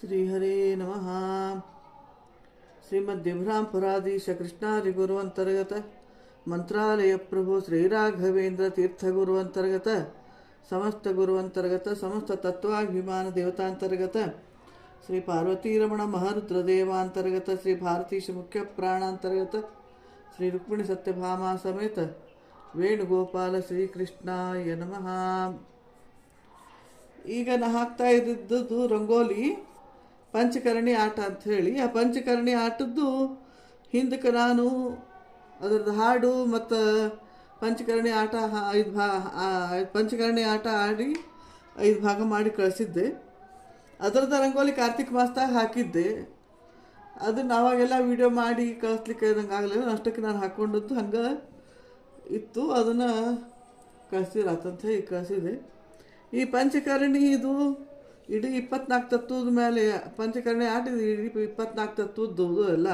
ಶ್ರೀಹರೇ ನಮಃ. ಶ್ರೀಮದ್ದಿಭ್ರಾಂಪುರಾಧೀಶ ಕೃಷ್ಣಾದಿ ಗುರುವಂತರ್ಗತ, ಮಂತ್ರಾಲಯ ಪ್ರಭು ಶ್ರೀರಾಘವೇಂದ್ರ ತೀರ್ಥ ಗುರುವಂತರ್ಗತ, ಸಮಸ್ತ ಗುರುವಂತರ್ಗತ, ಸಮಸ್ತ ತತ್ವಾಭಿಮಾನ ದೇವತಾಂತರ್ಗತ, ಶ್ರೀ ಪಾರ್ವತೀರಮಣ ಮಹರುದ್ರದೇವಾಂತರ್ಗತ ಶ್ರೀ ಭಾರತೀಶ ಮುಖ್ಯ ಪ್ರಾಣಾಂತರ್ಗತ, ಶ್ರೀ ರುಕ್ಮಿಣಿ ಸತ್ಯಭಾಮಾ ಸಮೇತ ವೇಣುಗೋಪಾಲ ಶ್ರೀಕೃಷ್ಣಾಯ ನಮಃ. ಈಗ ನಾ ಹಾಕ್ತಾ ಇದ್ದದ್ದು ರಂಗೋಲಿ, ಪಂಚಕರಣಿ ಆಟ ಅಂತ ಹೇಳಿ. ಆ ಪಂಚಕರಣಿ ಆಟದ್ದು ಹಿಂದಕ್ಕೆ ನಾನು ಅದರದ್ದು ಹಾಡು ಮತ್ತು ಪಂಚಕರಣಿ ಆಟ ಐದು ಭಾ ಪಂಚಕರ್ಣಿ ಆಟ ಆಡಿ ಐದು ಭಾಗ ಮಾಡಿ ಕಳಿಸಿದ್ದೆ. ಅದರದ್ದು ರಂಗೋಲಿ ಕಾರ್ತಿಕ್ ಮಾಸದಾಗ ಹಾಕಿದ್ದೆ. ಅದನ್ನು ಅವಾಗೆಲ್ಲ ವಿಡಿಯೋ ಮಾಡಿ ಕಳಿಸ್ಲಿಕ್ಕೆ ನಂಗೆ ಆಗಲಿಲ್ಲ. ಅಷ್ಟಕ್ಕೆ ನಾನು ಹಾಕ್ಕೊಂಡದ್ದು ಹಂಗೆ ಇತ್ತು. ಅದನ್ನು ಕಳಿಸಿರಾತಂತ ಹೇಳಿ ಕಳಿಸಿದೆ ಈ ಪಂಚಕರ್ಣಿ ಇದು ಇಡೀ ಇಪ್ಪತ್ನಾಲ್ಕು ತತ್ವದ ಮೇಲೆ ಪಂಚಕರ್ಣಿ ಆಟಿದೆ ಇಡೀ ಇಪ್ಪತ್ನಾಲ್ಕು ತತ್ವದ್ದು ಎಲ್ಲ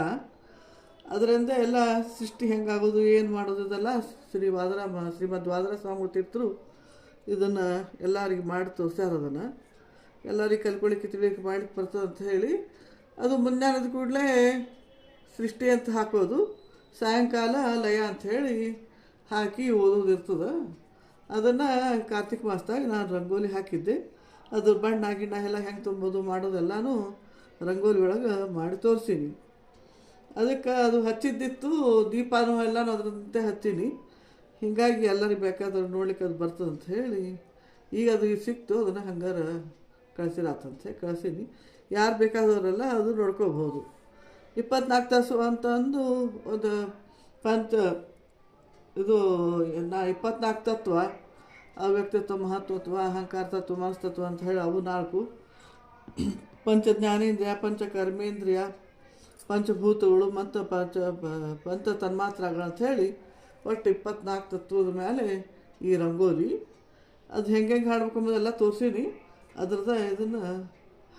ಅದರಿಂದ ಎಲ್ಲ ಸೃಷ್ಟಿ ಹೆಂಗಾಗೋದು, ಏನು ಮಾಡೋದು ಇದೆಲ್ಲ ಶ್ರೀ ವಾದರ, ಶ್ರೀಮದ್ ವಾದರ ಸ್ವಾಮಿ ತೀರ್ಥರು ಇದನ್ನು ಎಲ್ಲರಿಗೆ ಮಾಡಿ ತೋರಿಸ್ಯಾರ ಅದನ್ನು. ಎಲ್ಲರಿಗೆ ಕಲ್ಕೊಳ್ಳಿಕ್ಕೆ ತಿಳಿಯಕ್ಕೆ ಮಾಡ್ಲಿಕ್ಕೆ ಬರ್ತದೆ ಅಂತ ಹೇಳಿ. ಅದು ಮುಂಜಾನದ ಕೂಡಲೇ ಸೃಷ್ಟಿ ಅಂತ ಹಾಕೋದು. ಸಾಯಂಕಾಲ ಲಯ ಅಂತ ಹೇಳಿ ಹಾಕಿ ಓದೋದು ಇರ್ತದೆ. ಅದನ್ನು ಕಾರ್ತಿಕ್ ಮಾಸದಾಗ ನಾನು ರಂಗೋಲಿ ಹಾಕಿದ್ದೆ. ಅದು ಬಣ್ಣ, ಗಿಣ್ಣ ಎಲ್ಲ ಹೆಂಗೆ ತುಂಬೋದು ಮಾಡೋದೆಲ್ಲನೂ ರಂಗೋಲಿ ಒಳಗೆ ಮಾಡಿ ತೋರಿಸೀನಿ. ಅದಕ್ಕೆ ಅದು ಹಚ್ಚಿದ್ದಿತ್ತು, ದೀಪನೂ ಎಲ್ಲನೂ ಅದರಂತೆ ಹಚ್ಚೀನಿ. ಹೀಗಾಗಿ ಎಲ್ಲರಿಗೆ ಬೇಕಾದ್ರೆ ನೋಡ್ಲಿಕ್ಕೆ ಅದು ಬರ್ತದೆ ಅಂತ ಹೇಳಿ ಈಗ ಅದು ಸಿಕ್ತು, ಅದನ್ನು ಹಂಗಾರ ಕಳಿಸಿರಾತಂತೆ ಕಳಿಸೀನಿ. ಯಾರು ಬೇಕಾದವರೆಲ್ಲ ಅದು ನೋಡ್ಕೋಬೋದು. ಇಪ್ಪತ್ನಾಲ್ಕು ತಾಸು ಅಂತ ಅಂದು ಒಂದು ಪಂಚ, ಇದು ನಾ ಇಪ್ಪತ್ನಾಲ್ಕು ತತ್ವ. ಅವ್ಯಕ್ತತ್ವ, ಮಹತ್ವತ್ವ ಅಹಂಕಾರ ತತ್ವ ಮನಸ್ತತ್ವ ಅಂತ ಹೇಳಿ ಅವು ನಾಲ್ಕು. ಪಂಚ ಜ್ಞಾನೇಂದ್ರಿಯ ಪಂಚ ಕರ್ಮೇಂದ್ರಿಯ ಪಂಚಭೂತಗಳು ಮತ್ತು ಪಂಚ ಪಂಚ ಅಂತ ಹೇಳಿ ಒಟ್ಟು ಇಪ್ಪತ್ನಾಲ್ಕು ತತ್ವದ ಮೇಲೆ ಈ ರಂಗೋಲಿ. ಅದು ಹೆಂಗೆ ಹೆಂಗೆ ಹಾಡ್ಬೇಕು ಅಂಬೋದೆಲ್ಲ ತೋರಿಸೀನಿ. ಅದ್ರದ ಇದನ್ನು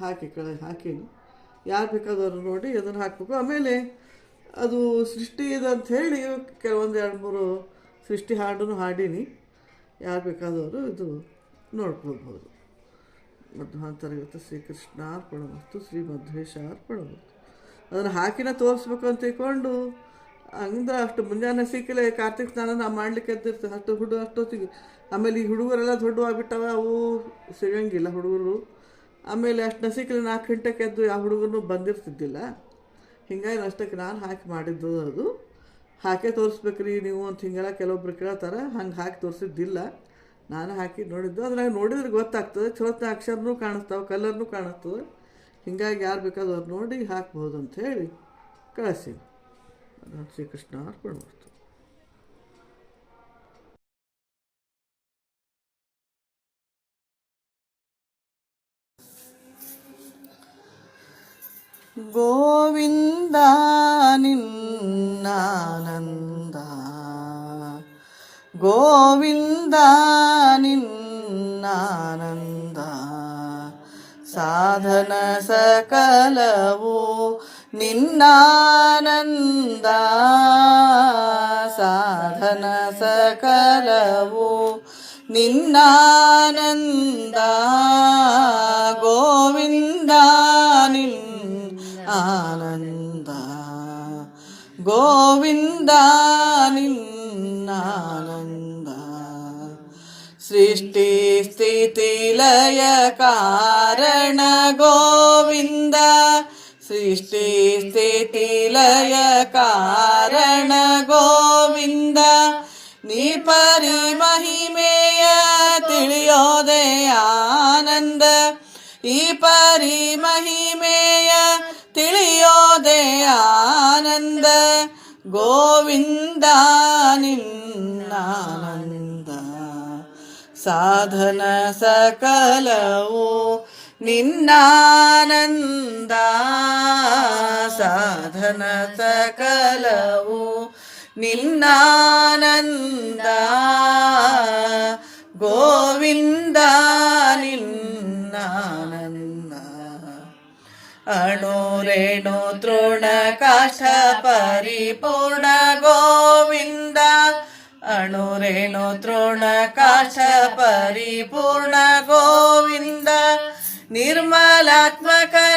ಹಾಕಿ ಕಳೆ, ಹಾಕೀನಿ. ಯಾರು ಬೇಕಾದವ್ರು ನೋಡಿ ಅದನ್ನು ಹಾಕಬೇಕು. ಆಮೇಲೆ ಅದು ಸೃಷ್ಟಿ ಇದೆ ಅಂತ ಹೇಳಿ ಕೆಲವೊಂದು ಎರಡು ಮೂರು ಸೃಷ್ಟಿ ಹಾಡನ್ನು ಹಾಡೀನಿ. ಯಾರು ಬೇಕಾದವರು ಇದು ನೋಡ್ಕೊಳ್ಬೋದು. ಮಧ್ವಾಂತರ್ಗತ ಶ್ರೀಕೃಷ್ಣ ಅರ್ಪಣವಸ್ತು ಶ್ರೀ ಮಧ್ವೇಶ ಅರ್ಪಣವಸ್ತು ಅದನ್ನು ಹಾಕಿನ ತೋರಿಸ್ಬೇಕು ಅಂತ ತಿಳ್ಕೊಂಡು ಹಂಗ ಅಷ್ಟು ಮುಂಜಾನೆ ಸಿಕ್ಕಲೇ ಕಾರ್ತಿಕ ಸ್ನಾನ ನಾವು ಮಾಡ್ಲಿಕ್ಕೆ ಎದ್ದಿರ್ತೇವೆ ಅಷ್ಟು ಹುಡುಗ ಅಷ್ಟೊತ್ತಿಗೆ ಆಮೇಲೆ ಈ ಹುಡುಗರೆಲ್ಲ ದೊಡ್ಡವಾಗ್ಬಿಟ್ಟವ, ಅವು ಸಿಗಂಗಿಲ್ಲ ಹುಡುಗರು. ಆಮೇಲೆ ಅಷ್ಟು ನಸಿಕಲೆ ನಾಲ್ಕು ಗಂಟೆಗೆ ಎದ್ದು ಯಾವ ಹುಡುಗರು ಬಂದಿರ್ತಿದ್ದಿಲ್ಲ. ಹಿಂಗಾಗಿ ಅಷ್ಟಕ್ಕೆ ನಾನು ಹಾಕಿ ಮಾಡಿದ್ದು ಅದು. ಹಾಕೇ ತೋರಿಸ್ಬೇಕ್ರಿ ನೀವು ಅಂತ ಹಿಂಗೆಲ್ಲ ಕೆಲವೊಬ್ರು ಕೇಳ್ತಾರೆ. ಹಂಗೆ ಹಾಕಿ ತೋರಿಸಿದ್ದಿಲ್ಲ. ನಾನು ಹಾಕಿ ನೋಡಿದ್ದು. ಅದ್ರಾಗ ನೋಡಿದ್ರೆ ಗೊತ್ತಾಗ್ತದೆ. ಚಲೋತ್ತ ಅಕ್ಷರನೂ ಕಾಣಿಸ್ತಾವೆ, ಕಲರ್ನೂ ಕಾಣಿಸ್ತದೆ ಹಿಂಗಾಗಿ ಯಾರು ಬೇಕಾದವ್ರು ನೋಡಿ ಹಾಕ್ಬೋದು ಅಂತ ಹೇಳಿ ಕಳಿಸಿ. ಶ್ರೀಕೃಷ್ಣ ಅರ್ಪಣೆ ಮಾಡ್ತು ಗೋವಿಂದ ಗೋವಿಂದ ನಿನ್ನಾನಂದ ಸಾಧನ ಸಕಲವು ನಿನ್ನಾನಂದ ಸಾಧನ ಸಕಲವು ನಿನ್ನಾನಂದ ಗೋವಿಂದ ನಿನ್ನ ಸೃಷ್ಟಿ ಸ್ಥಿತಿ ಲಯ ಕಾರಣ ಗೋವಿಂದ ಸೃಷ್ಟಿ ಸ್ಥಿತಿ ಲಯ ಕಾರಣ ಗೋವಿಂದ ನೀ ಪರಿ ಮಹಿಮೆಯ ತಿಳಿಯೋದೆ ಆನಂದ ಈ ಪರಿ ಮಹಿಮೆಯ ತಿಳಿಯೋದೆ ಆನಂದ ಗೋವಿಂದ ನಿನ್ನಾನಂದ ಸಾಧನ ಸಕಲವು ನಿನ್ನಾನಂದ ಸಾಧನ ಸಕಲವು ನಿನ್ನಾನಂದ ಗೋವಿಂದ ನಿನ್ನಾನಂದ ಅಣುರೇಣು ತೃಣ ಕಾಶ ಪರಿಪೂರ್ಣ ಗೋವಿಂದ ಅಣುರೇಣು ತೃಣ ಕಾಶ ಪರಿಪೂರ್ಣ ಗೋವಿಂದ ನಿರ್ಮಲಾತ್ಮಕನಾಗಿ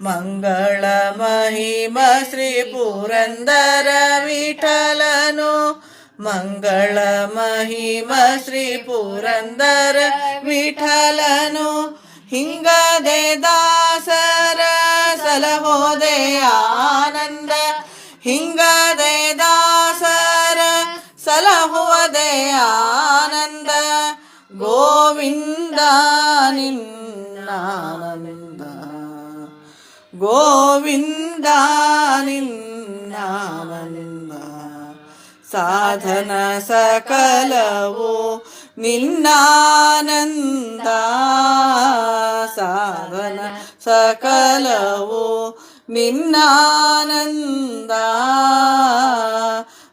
ಮಂಗಳ ಮಹಿಮ ಶ್ರೀ ಪುರಂದರ ವಿಠಲನು. ಮಂಗಳ ಮಹಿಮ ಶ್ರೀ ಪುರಂದರ ವಿಠಲನು. ಹಿಂಗದೆ ದಾಸರ ಸಲಹೋದೆ ಆನಂದ. ಹಿಂಗದೆ ದಾಸರ ಸಲಹೋದೆ ಆನಂದ. ಗೋವಿಂದ ನಿನ್ನಾನಂದ ಗೋವಿಂದ ನಿನ್ನಾನಂದ ಸಾಧನ ಸಕಲವು ನಿನ್ನಾನಂದ ಸಾಧನ ಸಕಲವು ನಿನ್ನಾನಂದ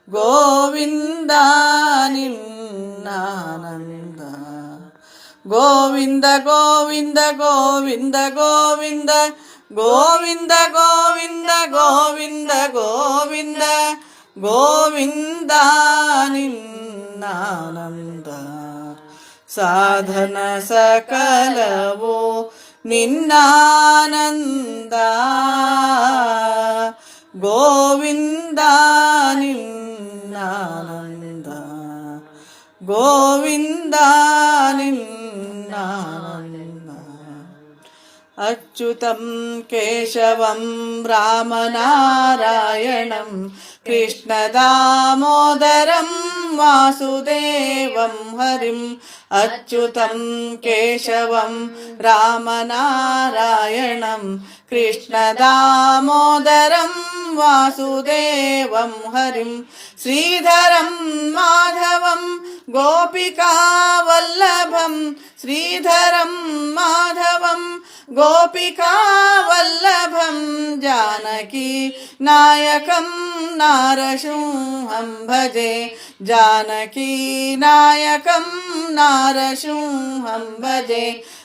ಗೋವಿಂದ ನಿನ್ನಾನಂದ ಗೋವಿಂದ ಗೋವಿಂದ ಗೋವಿಂದ ಗೋವಿಂದ గోవింద గోవింద గోవింద గోవింద గోవింద నిన్నానంద. సాధన సకలవో నిన్నానంద. గోవింద నిన్న अच्युतं केशवं राम नारायणम् कृष्णदामोदरं वासुदेवं हरिं अच्युतं केशवं राम नारायणम् कृष्णदामोदरं वासुदेवं हरिं श्रीधरं माधवं गोपिकावल्लभं श्रीधरं माधवम् माधवं गोपिकावल्लभं जानकी नायकं नारसिंहं भजे। जानकी नायकं नारसिंहं भजे।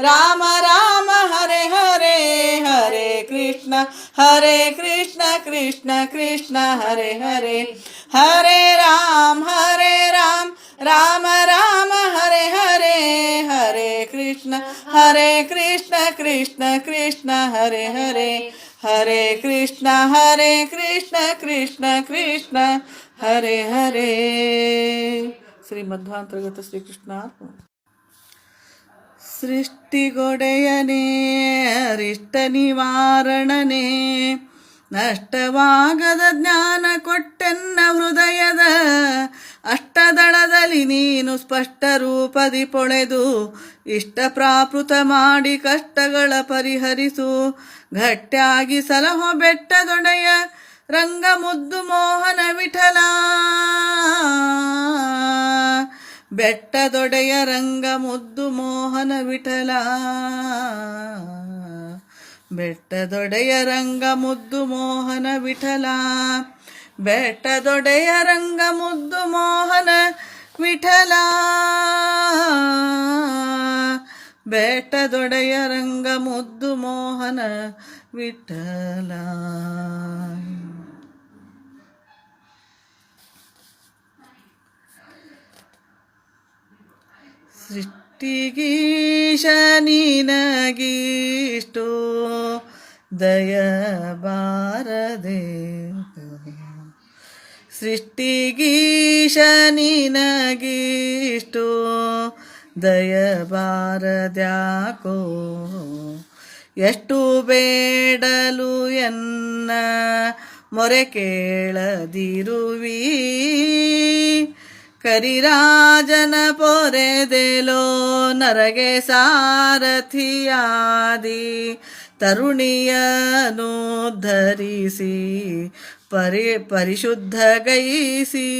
राम राम, हरे हरे हरे कृष्ण हरे कृष्ण कृष्ण कृष्ण, हरे हरे। हरे राम हरे राम राम राम, हरे हरे हरे कृष्ण हरे कृष्ण कृष्ण कृष्ण, हरे हरे। हरे कृष्ण हरे कृष्ण कृष्ण कृष्ण, हरे हरे। श्री मध्वांतर्गत श्री कृष्णार्पण ಸೃಷ್ಟಿಗೊಡೆಯನೇ, ಅರಿಷ್ಟ ನಿವಾರಣನೇ. ನಷ್ಟವಾಗದ ಜ್ಞಾನ ಕೊಟ್ಟೆನ್ನ ಹೃದಯದ ಅಷ್ಟದಳದಲ್ಲಿ ನೀನು ಸ್ಪಷ್ಟ ರೂಪದಿ ಪೊಳೆದು, ಇಷ್ಟ ಪ್ರಾಪೃತ ಮಾಡಿ ಕಷ್ಟಗಳ ಪರಿಹರಿಸು. ಗಟ್ಟಿಯಾಗಿ ಸಲಹೊ ಬೆಟ್ಟದೊಡೆಯ ರಂಗ ಮುದ್ದು ಮೋಹನ ವಿಠಲ. ಬೆಟ್ಟದೊಡೆಯ ರಂಗ ಮುದ್ದು ಮೋಹನ ವಿಠಲ. ಬೆಟ್ಟದೊಡೆಯ ರಂಗ ಮುದ್ದು ಮೋಹನ ವಿಠಲ. ಬೆಟ್ಟದೊಡೆಯ ರಂಗ ಮುದ್ದು ಮೋಹನ ವಿಠಲ. ಬೆಟ್ಟದೊಡೆಯ ರಂಗ ಮುದ್ದು ಮೋಹನ ವಿಠಲ. ಸೃಷ್ಟಿಗೀಶ ದಯ ಬಾರದೆ ಸೃಷ್ಟಿಗೀಶ ದಯ ಬಾರದ್ಯಾಕೋ ಎಷ್ಟು ಬೇಡಲು ಎನ್ನ ಮೊರೆ ಕೇಳದಿರುವಿ. ಕರಿರಾಜನ ಪೊರೆದೆಲೋ ನರಗೆ ಸಾರಥಿಯಾದಿ, ತರುಣಿಯನು ಧರಿಸಿ, ಪರಿ ಪರಿಶುದ್ಧಗೈಸಿ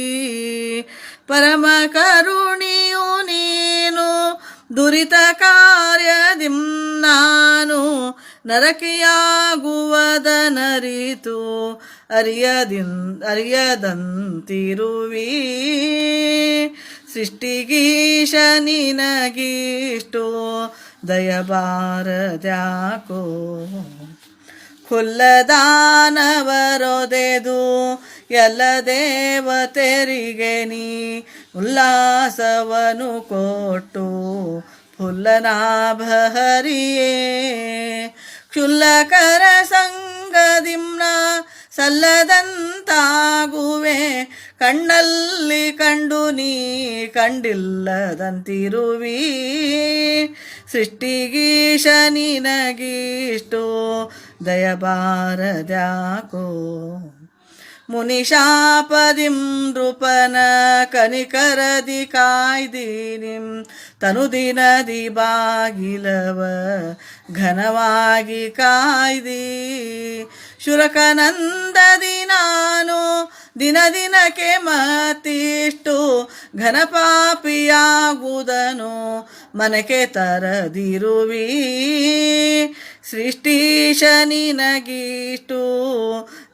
ಪರಮ ಕರುಣಿಯು ನೀನು, ದುರಿತ ಕಾರ್ಯದಿಂ ನಾನು ನರಕಿಯಾಗುವದನರಿತು ಅರಿಯದಿನ್ ಅರಿಯದಂತಿರುವಿ. ಸೃಷ್ಟಿಗೀಶ ನಿನಗಿಷ್ಟು ದಯಬಾರದ್ಯಾಕೋ ಖುಲ್ಲದಾನವರೊದೆದು ಎಲ್ಲ ದೇವತೆರಿಗೆ ನೀ ಉಲ್ಲಾಸವನು ಕೊಟ್ಟು ಫುಲ್ಲನಾಭಹರಿಯೇ. ಕ್ಷುಲ್ಲಕರ ಸಂಗದಿಮ್ನ ಸಲ್ಲದಂತಾಗುವೆ. ಕಣ್ಣಲ್ಲಿ ಕಂಡು ನೀ ಕಂಡಿಲ್ಲದಂತಿರುವಿ. ಸೃಷ್ಟಿಗೀಶ ನಿನಗಿಷ್ಟು ದಯಬಾರದ್ಯಾಕೋ ಮುನಿಶಾಪದಿಂ ನೃಪನ ಕನಿಕರದಿ ಕಾಯ್ದೀನಿಂ. ತನುದಿನದಿ ಬಾಗಿಲವ ಘನವಾಗಿ ಕಾಯ್ದಿ. ಶುರಕನಂದದಿ ದಿನಾನು ದಿನ ದಿನಕ್ಕೆ ಮತ್ತಿಷ್ಟು ಘನಪಾಪಿಯಾಗುವುದನು ಮನಕ್ಕೆ ತರದಿರುವಿ. ಸೃಷ್ಟೀಶ ನಿನಗಿಷ್ಟು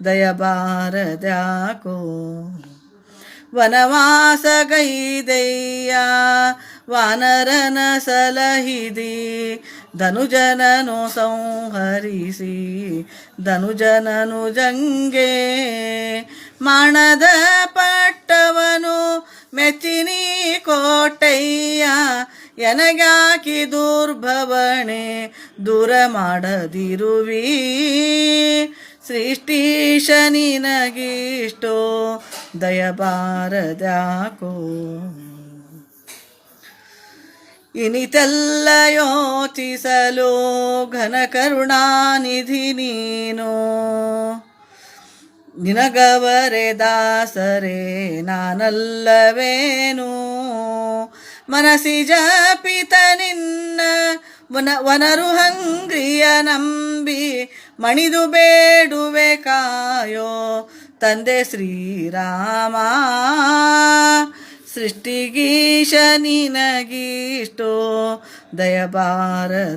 ದಯಬಾರದ್ಯಾಕೋ ವನವಾಸ ಗೈದಯ್ಯ ವಾನರನ ಸಲಹಿದಿ, ಧನುಜನನು ಸಂಹರಿಸಿ, ಧನುಜನನು ಜಂಗೆ. ಮಾಣದ ಪಟ್ಟವನು ಮೆಚ್ಚಿನಿ ಕೋಟಯ್ಯ ಎನಗಾಕಿ ದುರ್ಭವಣೆ ದೂರ ಮಾಡದಿರುವಿ. ಸೃಷ್ಟಿ ಶನಿ ನಗಿಷ್ಟೋ ದಯಬಾರದ್ಯಾಕೋ ಇನಿತೆಲ್ಲ ಯೋಚಿಸಲು ಘನ ಕರುಣಾನಿಧಿ ನೀನು. ನಿನಗವರೆ ದಾಸರೇ, ನಾನಲ್ಲವೇನು? ಮನಸಿ ಜಪಿತ ನಿನ್ನ, ವನ, ವನರು ಹಂಗ್ರಿಯ ನಂಬಿ, ಮಣಿದು ಬೇಡುವೆ ಕಾಯೋ ತಂದೆ ಶ್ರೀರಾಮ. ಸೃಷ್ಟಿಗೀಶ ನಿನಗಿಷ್ಟೋ? ದಯಬಾರದ್ಯಾಕೋ?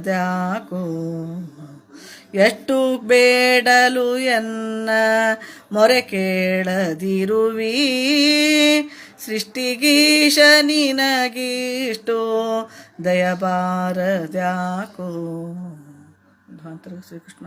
ಎಷ್ಟು ಬೇಡಲು ಎನ್ನ ಮೊರೆ ಕೇಳದಿರುವಿ? ಸೃಷ್ಟಿಗೀಶ ನಿನಗಿಷ್ಟೋ? ದಯಬಾರದ್ಯಾಕೋ? ಶ್ರೀಕೃಷ್ಣ.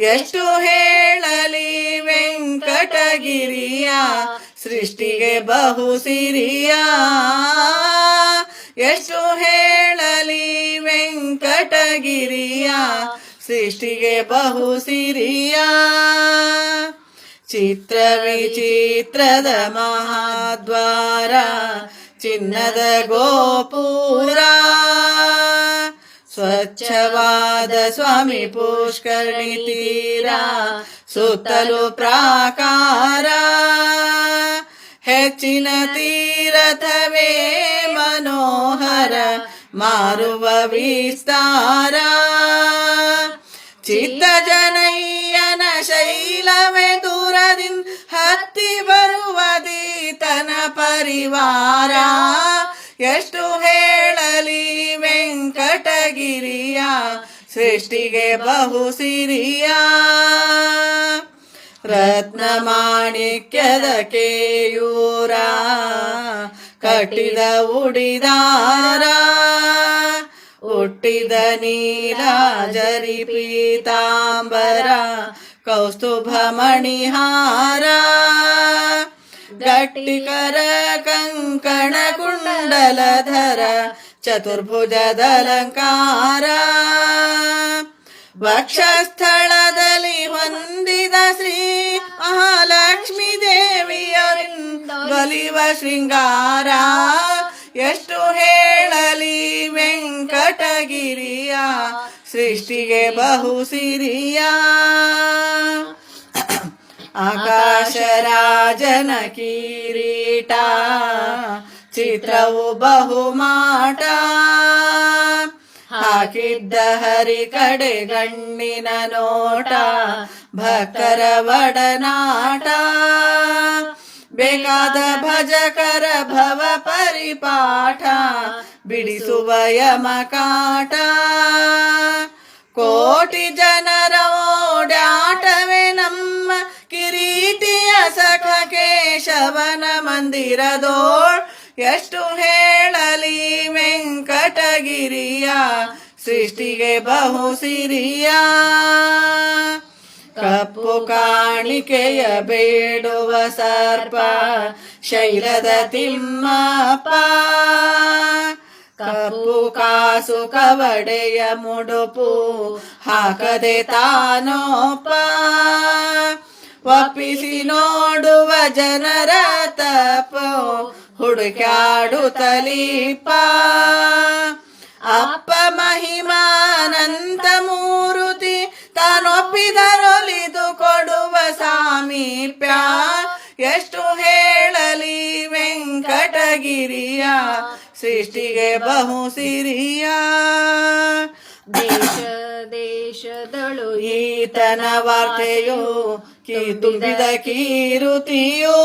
ಎಷ್ಟು ಹೇಳಲಿ ವೆಂಕಟಗಿರಿಯ, ಸೃಷ್ಟಿಗೆ ಬಹು ಸಿರಿಯ. ಎಷ್ಟು ಹೇಳಲಿ ವೆಂಕಟಗಿರಿಯ, ಸೃಷ್ಟಿಗೆ ಬಹು ಸಿರಿಯ. ಚಿತ್ರ ವಿಚಿತ್ರದ ಮಹಾದ್ವಾರ, ಚಿನ್ನದ ಗೋಪುರ. ಸ್ವಚ್ಛವಾದ ಸ್ವಾಮಿ ಪುಷ್ಕರಣಿ ತೀರ, ಸುತ್ತಲೂ ಪ್ರಾಕಾರ. ಹೆಚ್ಚಿನ ತೀರಥವೇ ಮನೋಹರ, ಮಾರುವ ವಿಸ್ತಾರ. ಚಿತ್ತ ಜನಯ್ಯನ ಶೈಲವೇ ದೂರದಿಂದ ಹತ್ತಿ ಬರುವ ದೀತನ ಪರಿವಾರ. ಎಷ್ಟು ಹೇಳಲಿ ವೆಂಕಟಗಿರಿಯ, ಸೃಷ್ಟಿಗೆ ಬಹು ಸಿರಿಯ. ರತ್ನ ಮಾಣಿಕ್ಯದ ಕೇಯೂರ, ಕಟ್ಟಿದ ಉಡಿದಾರ, ಹುಟ್ಟಿದ ನೀಲ ಜರಿ ಪೀತಾಂಬರ, ಕೌಸ್ತುಭ ಮಣಿಹಾರ. ಗಟ್ಟಿಕರ ಕಂಕಣ ಕುಂಡಲಧರ ಚತುರ್ಭುಜದಲಂಕಾರ ವಕ್ಷಸ್ಥಳದಲ್ಲಿ ಹೊಂದಿದ ಶ್ರೀ ಮಹಾಲಕ್ಷ್ಮೀ ದೇವಿಯರಿಂದೊಲಿವ ಶೃಂಗಾರ. ಎಷ್ಟು ಹೇಳಲಿ ವೆಂಕಟಗಿರಿಯ, ಸೃಷ್ಟಿಗೆ ಬಹು ಸಿರಿಯ. ಆಕಾಶರಾಜನ ಕಿರೀಟ ಚಿತ್ರವು ಬಹುಮಾಟ ಹಾಕಿದ್ದ ಹರಿ ಕಡೆ ಗಣ್ಣಿನ ನೋಟ ಭಕ್ತರ ಒಡನಾಟ ಬೇಕಾದ ಭಜಕರ ಭವ ಪರಿಪಾಠ ಬಿಡಿಸುವ ಯಮಕಾಟ ಕೋಟಿ ಜನರ ಮಂದಿರದೋಳ್ ಎಷ್ಟು ಹೇಳಲಿ ವೆಂಕಟಗಿರಿಯ, ಸೃಷ್ಟಿಗೆ ಬಹು ಸಿರಿಯ. ಕಪ್ಪು ಕಾಣಿಕೆಯ ಬೇಡುವ ಸರ್ಪ, ಶೈಲದ ತಿಮ್ಮಪ್ಪ. ಕಪ್ಪು ಕಾಸು ಕವಡೆಯ ಮುಡುಪು ಹಾಕದೆ ತಾನೋಪ. ಒಪ್ಪಿಸಿ ನೋಡುವ ಜನರ ತಪ್ಪು ಹುಡುಕಾಡುತ್ತಲೀಪ ಅಪ್ಪ ಮಹಿಮಾನಂತ ಮೂರುತಿ ತಾನೊಪ್ಪಿದರೊಲಿದು ಕೊಡುವ ಸಾಮೀಪ್ಯ. ಎಷ್ಟು ಹೇಳಲಿ ವೆಂಕಟಗಿರಿಯ ಸೃಷ್ಟಿಗೆ ಬಹು ಸಿರಿಯ. ದೇಶ ದೇಶದಳು ಈತನ ವಾರ್ತೆಯೋ ಕೀ ತುಂಬಿದ ಕೀರುತಿಯೋ.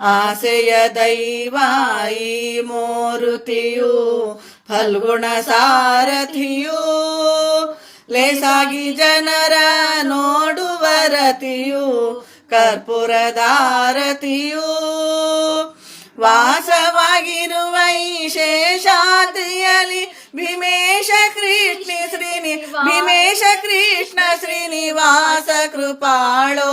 ಆಸೆಯ ದೈವಾಯಿ ಮೋರುತಿಯು, ಫಲ್ಗುಣ ಸಾರಥಿಯು. ಲೇಸಾಗಿ ಜನರ ನೋಡುವರತಿಯು ಕರ್ಪುರದಾರತಿಯು ವಾಸವಾಗಿರುವ ಶೇಷಾದ್ರಿಯಲಿ ಭೀಮೇಶ ಕೃಷ್ಣ ಶ್ರೀನಿ ಭೀಮೇಶ ಕೃಷ್ಣ ಶ್ರೀನಿವಾಸ ಕೃಪಾಳೋ.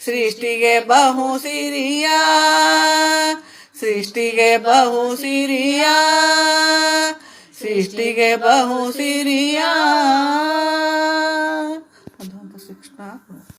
ಸೃಷ್ಟಿಗೆ ಬಹು ಸಿರಿಯ ಸೃಷ್ಟಿಗೆ ಬಹು ಸಿರಿಯ ಸೃಷ್ಟಿಗೆ ಬಹು ಸಿರಿಯ ಅದು ಅಂತ ಶಿಕ್ಷಣ